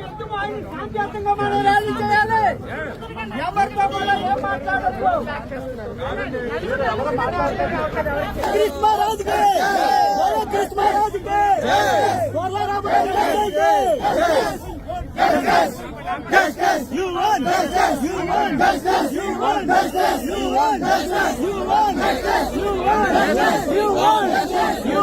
శాంతియుతంగా మనం ర్యాలీ చేయాలి. ఎవరితో కూడా ఏం మాట్లాడొద్దు. కృష్ణ రాజుకి బోలో కృష్ణ రాజుకి బోలో రామకృష్ణకి You won! You won! You won! You won! You won! You won! You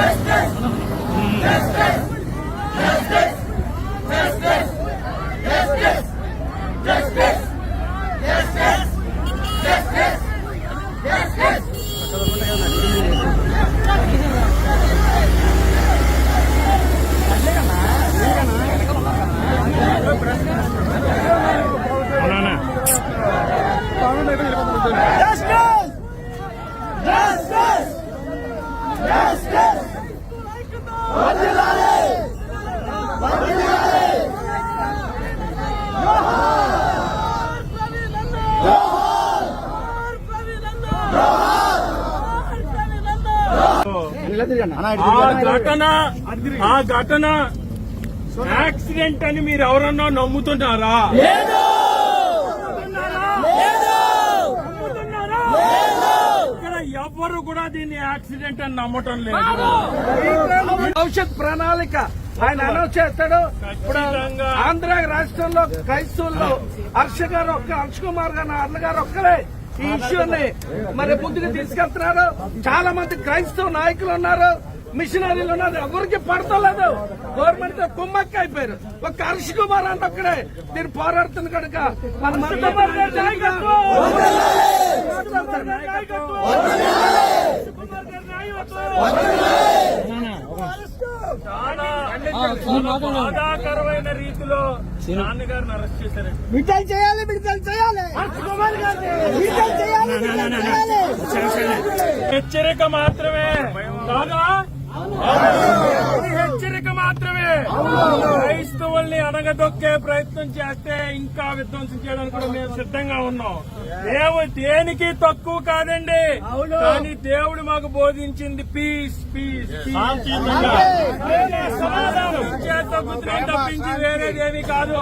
Justice! Justice! ఆ ఘటన ఆ ఘటన యాక్సిడెంట్ అని మీరు ఎవరన్నా నమ్ముతున్నారా? ఇక్కడ ఎవ్వరు కూడా దీన్ని యాక్సిడెంట్ అని నమ్మటం లేదు. భవిష్యత్ ప్రణాళిక. ఆయన అనౌన్స్ చేస్తాడు. ఇప్పుడు. ఆంధ్ర రాష్ట్రంలో క్రైస్తవుల్లో హర్ష గారు ఒక్క హర్ష కుమార్ గారు అన్న గారు ఒక్కరే ఈ ఇష్యూని మరి ముందుకు తీసుకెళ్తున్నారు. చాలా మంది క్రైస్తవ నాయకులు ఉన్నారు. మిషనరీలు ఉన్నారు. ఎవరికి పడతలేదు. గవర్నమెంట్తో కుమ్మక్క అయిపోయారు. ఒక హర్ష కుమార్ అంటే ఒక్కడే. దీన్ని పోరాడుతుంది కనుక మన బాధాకరమైన రీతిలో విడుదల చేయాలి విడుదల చేయాలి. విడుదల చేయాలి విడుదల చేయాలి. హెచ్చరిక మాత్రమే. కాదా హెచ్చరిక మాత్రమే. క్రైస్తవుల్ని అణగదొక్కే ప్రయత్నం చేస్తే ఇంకా విధ్వంసం చేయడానికి కూడా మేము సిద్ధంగా ఉన్నాం. దేవు దేనికి తక్కువ కాదండి. కానీ దేవుడు మాకు బోధించింది పీస్ పీస్ సమాధానం. తప్పించి వేరేదేమీ కాదు.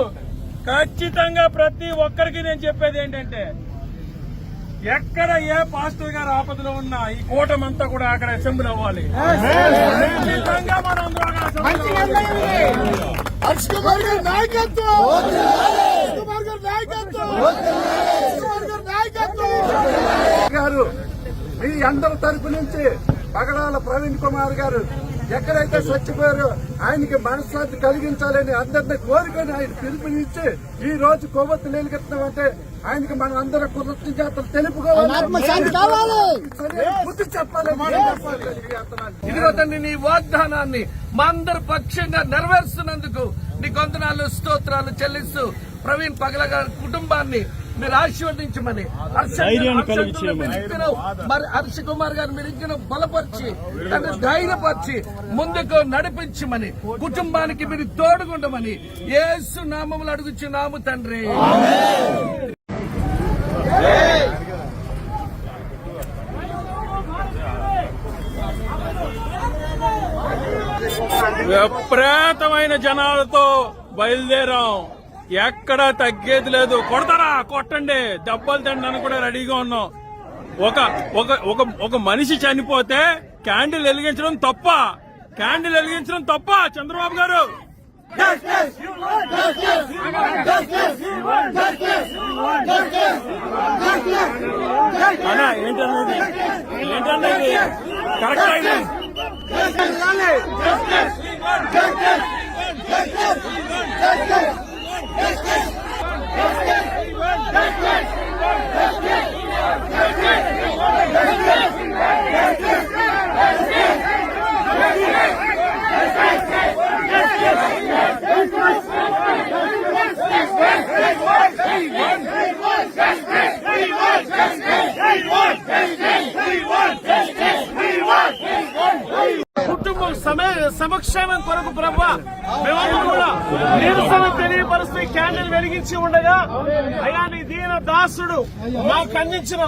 ఖచ్చితంగా ప్రతి ఒక్కరికి నేను చెప్పేది ఏంటంటే ఎక్కడ ఏ పాస్టర్ గారు ఆపదలో ఉన్నా ఈ కూటమంతా కూడా అక్కడ అసెంబ్లీ అవ్వాలి. కుమార్ గారి కుమార్ గారి కుమార్ గారి నాయకత్వం. గారు మీ అందరి తరపు నుంచి పగడాల ప్రవీణ్ కుమార్ గారు ఎక్కడైతే చచ్చిపోయారో ఆయనకి మనశ్శాంతి కలిగించాలని అందరినీ కోరుకొని ఆయన పిలుపునిచ్చి ఈ రోజు కొవ్వొత్తు నిలకెత్తామంటే ఆయనకి మనం అందరం కృతజ్ఞతలు తెలుపుకోవాలి చెప్పాలి. ఇదిగో తండ్రి నీ వాగ్దానాన్ని మా అందరి పక్షంగా నెరవేరుస్తున్నందుకు నీ కొందనాలు స్తోత్రాలు చెల్లిస్తూ ప్రవీణ్ పగల గారి కుటుంబాన్ని మీరు ఆశీర్వదించమని. మీరు హర్ష కుమార్ గారు మీరు ఇంకనూ బలపరిచి తను ధైర్యపరిచి ముందుకు నడిపించమని కుటుంబానికి మీరు తోడుగుండమని యేసు నామములు అడుగుచున్నాము తండ్రి విపరీతమైన జనాలతో బయలుదేరాం ఎక్కడా తగ్గేది లేదు. కొడతారా? కొట్టండి. దెబ్బలు తినడానికి కూడా రెడీగా ఉన్నాం. ఒక ఒక ఒక ఒక మనిషి చనిపోతే క్యాండిల్ వెలిగించడం తప్ప క్యాండిల్ వెలిగించడం తప్ప చంద్రబాబు గారు. అన్నా ఏంటన్నది ఏంటన్నది కరెక్ట్ అయింది సమక్షేమం కొరకు ప్రభు మేమందరూ కూడా నిరసన తెలియపరుస్తూ క్యాండిల్ వెలిగించి ఉండగా అయ్యా నీ దీన దాసుడు మాకు అందించిన